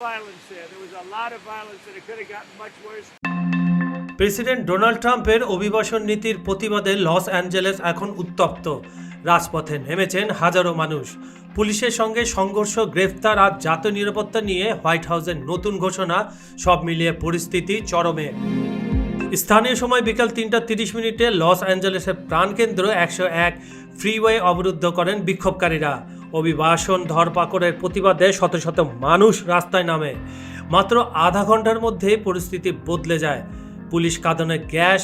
violence there. There was a lot of violence, and it could have gotten much worse. President Donald ট্রাম্পের অভিবাসন নীতির প্রতিবাদে Los Angeles এখন উত্তপ্ত রাজপথে নেমেছেন হাজারো মানুষ পুলিশের সঙ্গে সংঘর্ষ গ্রেফতার আর জাতীয় নিরাপত্তা নিয়ে হোয়াইট হাউসের নতুন ঘোষণা সব মিলিয়ে পরিস্থিতি চরমে স্থানীয় সময় বিকাল তিনটা তিরিশ মিনিটে লস অ্যাঞ্জেলেসের প্রাণকেন্দ্র একশো এক ফ্রিওয়ে অবরুদ্ধ করেন বিক্ষোভকারীরা। অভিবাসন ধরপাকড়ের প্রতিবাদে শত শত মানুষ রাস্তায় নামে। মাত্র আধা ঘণ্টার মধ্যে পরিস্থিতি বদলে যায়। পুলিশ কাঁদনে গ্যাস,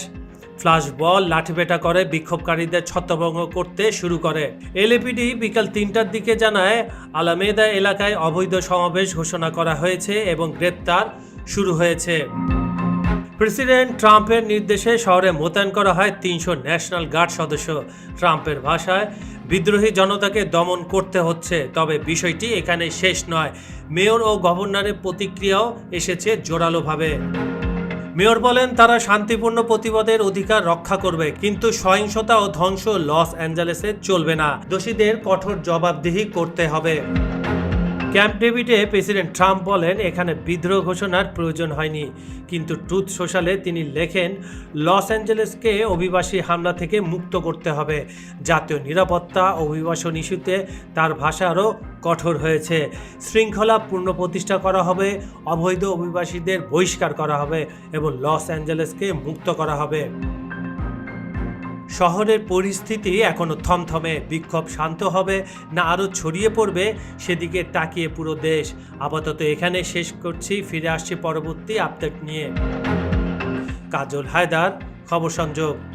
ফ্লাশ বল, লাঠিপেটা করে বিক্ষোভকারীদের ছত্রভঙ্গ করতে শুরু করে। এলএপিডি বিকাল তিনটার দিকে জানায়, আলামেদা এলাকায় অবৈধ সমাবেশ ঘোষণা করা হয়েছে এবং গ্রেপ্তার শুরু হয়েছে। প্রেসিডেন্ট ট্রাম্পের নির্দেশে শহরে মোতায়েন করা হয় তিনশো ন্যাশনাল গার্ড সদস্য। ট্রাম্পের ভাষায়, বিদ্রোহী জনতাকে দমন করতে হচ্ছে, তবে বিষয়টি এখানে শেষ নয়। মেয়র ও গভর্নরের প্রতিক্রিয়াও এসেছে জোরালোভাবে। মেয়র বলেন, তারা শান্তিপূর্ণ প্রতিবাদের অধিকার রক্ষা করবে, কিন্তু সহিংসতা ও ধ্বংস লস অ্যাঞ্জেলেসে চলবে না। দোষীদের কঠোর জবাবদিহি করতে হবে। ক্যাম্প ডেভিডে প্রেসিডেন্ট ট্রাম্প বলেন, এখানে বিদ্রোহ ঘোষণার প্রয়োজন হয়নি। কিন্তু ট্রুথ সোশ্যালে তিনি লেখেন, লস অ্যাঞ্জেলেসকে অভিবাসী হামলা থেকে মুক্ত করতে হবে। জাতীয় নিরাপত্তা অভিবাসন ইস্যুতে তার ভাষা আরও কঠোর হয়েছে। শৃঙ্খলা পূর্ণ প্রতিষ্ঠা করা হবে, অবৈধ অভিবাসীদের বহিষ্কার করা হবে এবং লস অ্যাঞ্জেলেসকে মুক্ত করা হবে। শহরের পরিস্থিতি এখনও থমথমে, বিক্ষোভ শান্ত হবে, না আরও ছড়িয়ে পড়বে, সেদিকে তাকিয়ে পুরো দেশ। আপাতত এখানে শেষ করছি, ফিরে আসছি পরবর্তী আপডেট নিয়ে। কাজল হায়দার, খবর সংযোগ।